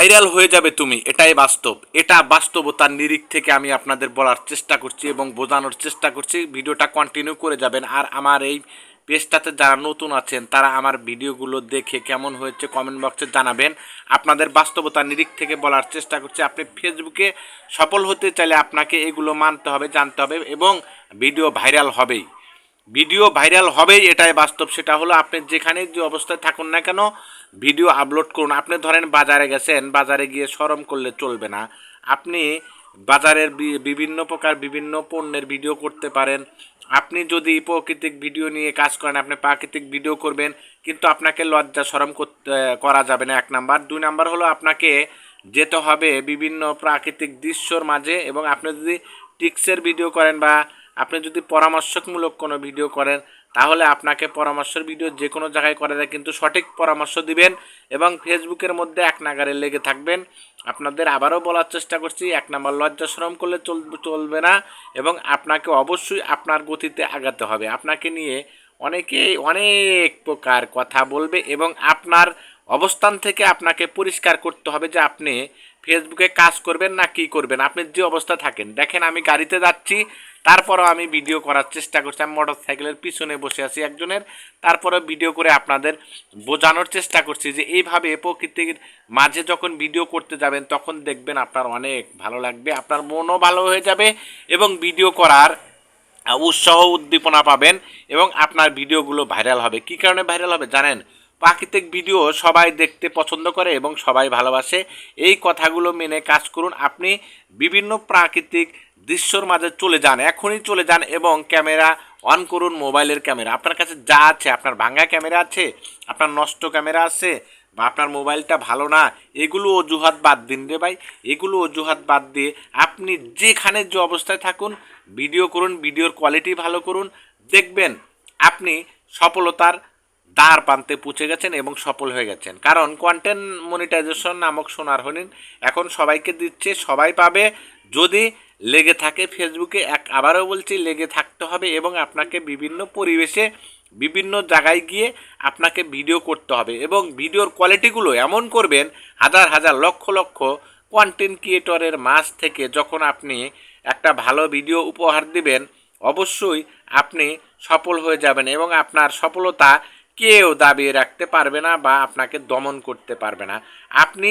Viral হয়ে যাবে তুমি, এটাই বাস্তব। এটা বাস্তবতার নিরিখ থেকে আমি আপনাদের বলার চেষ্টা করছি এবং বোঝানোর চেষ্টা করছি। ভিডিওটা কন্টিনিউ করে যাবেন। আর আমার এই পেজটাতে যারা নতুন আছেন, তারা আমার ভিডিওগুলো দেখে কেমন হয়েছে কমেন্ট বক্সে জানাবেন। আপনাদের বাস্তবতার নিরিখ থেকে বলার চেষ্টা করছি। আপনি ফেসবুকে সফল হতে চাইলে আপনাকে এগুলো মানতে হবে, জানতে হবে এবং ভিডিও ভাইরাল হবেই। ভিডিও ভাইরাল হবেই, এটাই বাস্তব। সেটা হলো আপনি যেখানে যে অবস্থায় থাকুন না কেন, ভিডিও আপলোড করুন। আপনি ধরেন বাজারে গেছেন, বাজারে গিয়ে সরম করলে চলবে না। আপনি বাজারের বিভিন্ন প্রকার বিভিন্ন পণ্যের ভিডিও করতে পারেন। আপনি যদি প্রাকৃতিক ভিডিও নিয়ে কাজ করেন, আপনি প্রাকৃতিক ভিডিও করবেন, কিন্তু আপনাকে লজ্জা, সরম করতে করা যাবে না, এক নাম্বার। দুই নাম্বার হলো আপনাকে যেতে হবে বিভিন্ন প্রাকৃতিক দৃশ্যর মাঝে এবং আপনি যদি টিক্সের ভিডিও করেন বা আপনি যদি পরামর্শকমূলক কোনো ভিডিও করেন, তাহলে আপনাকে পরামর্শের ভিডিও যে কোনো জায়গায় করা যায় কিন্তু সঠিক পরামর্শ দিবেন এবং ফেসবুকের মধ্যে এক নাগারে লেগে থাকবেন। আপনাদের আবারও বলার চেষ্টা করছি, এক নাম্বার লজ্জা শ্রম করলে চলবে না এবং আপনাকে অবশ্যই আপনার গতিতে আগাতে হবে। আপনাকে নিয়ে অনেকেই অনেক প্রকার কথা বলবে এবং আপনার অবস্থান থেকে আপনাকে পরিষ্কার করতে হবে যে আপনি ফেসবুকে কাজ করবেন না কি করবেন। আপনি যে অবস্থা থাকেন, দেখেন আমি গাড়িতে যাচ্ছি, তারপরও আমি ভিডিও করার চেষ্টা করছি। আমি মোটর সাইকেলের পিছনে বসে আছি একজনের তারপরে ভিডিও করে আপনাদের বোঝানোর চেষ্টা করছি যে এইভাবে প্রকৃতির মাঝে যখন ভিডিও করতে যাবেন, তখন দেখবেন আপনার অনেক ভালো লাগবে, আপনার মনও ভালো হয়ে যাবে এবং ভিডিও করার উৎসাহ উদ্দীপনা পাবেন এবং আপনার ভিডিওগুলো ভাইরাল হবে। কী কারণে ভাইরাল হবে জানেন? প্রাকৃতিক ভিডিও সবাই দেখতে পছন্দ করে এবং সবাই ভালোবাসে। এই কথাগুলো মেনে কাজ করুন। আপনি বিভিন্ন প্রাকৃতিক দৃশ্যর মাঝে চলে যান, এখনই চলে যান এবং ক্যামেরা অন করুন, মোবাইলের ক্যামেরা। আপনার কাছে যা আছে, আপনার ভাঙ্গা ক্যামেরা আছে, আপনার নষ্ট ক্যামেরা আছে বা আপনার মোবাইলটা ভালো না, এগুলো অজুহাত বাদ দিন রে ভাই। এগুলো অজুহাত বাদ দিয়ে আপনি যেখানে যে অবস্থায় থাকুন, ভিডিও করুন, ভিডিওর কোয়ালিটি ভালো করুন। দেখবেন আপনি সফলতার দ্বার প্রান্তে পৌঁছে গেছেন এবং সফল হয়ে গেছেন। কারণ কন্টেন্ট মনিটাইজেশন নামক সোনার হরিণ এখন সবাইকে দিচ্ছে, সবাই পাবে। যদি লেগে থাকে ফেসবুকে এক আবারও বলছি, লেগে থাকতে হবে এবং আপনাকে বিভিন্ন পরিবেশে, বিভিন্ন জায়গায় গিয়ে আপনাকে ভিডিও করতে হবে এবং ভিডিওর কোয়ালিটিগুলো এমন করবেন, হাজার হাজার, লক্ষ লক্ষ কন্টেন্ট ক্রিয়েটরের মাঝ থেকে যখন আপনি একটা ভালো ভিডিও উপহার দিবেন, অবশ্যই আপনি সফল হয়ে যাবেন এবং আপনার সফলতা কেউ দাবিয়ে রাখতে পারবে না বা আপনাকে দমন করতে পারবে না। আপনি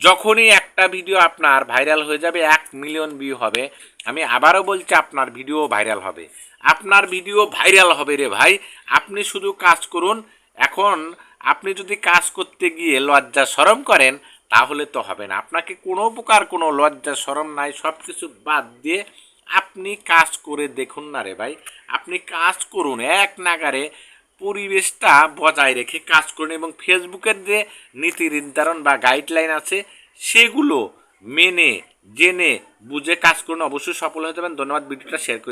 যখনই একটা ভিডিও আপনার ভাইরাল হয়ে যাবে, এক মিলিয়ন ভিউ হবে। আমি আবারও বলছি, আপনার ভিডিও ভাইরাল হবে। আপনার ভিডিও ভাইরাল হবে রে ভাই। আপনি শুধু কাজ করুন। এখন আপনি যদি কাজ করতে গিয়ে লজ্জা সরম করেন, তাহলে তো হবে না। আপনাকে কোনো প্রকার কোনো লজ্জা সরম নাই সব কিছু বাদ দিয়ে আপনি কাজ করে দেখুন না রে ভাই। আপনি কাজ করুন, এক নাগারে পরিবেশটা বজায় রেখে কাজ করুন এবং ফেসবুকের যে নীতি নির্ধারণ বা গাইডলাইন আছে, সেগুলো মেনে, জেনে, বুঝে কাজ করুন। অবশ্যই সফল হয়ে যাবেন ধন্যবাদ, ভিডিওটা শেয়ার করে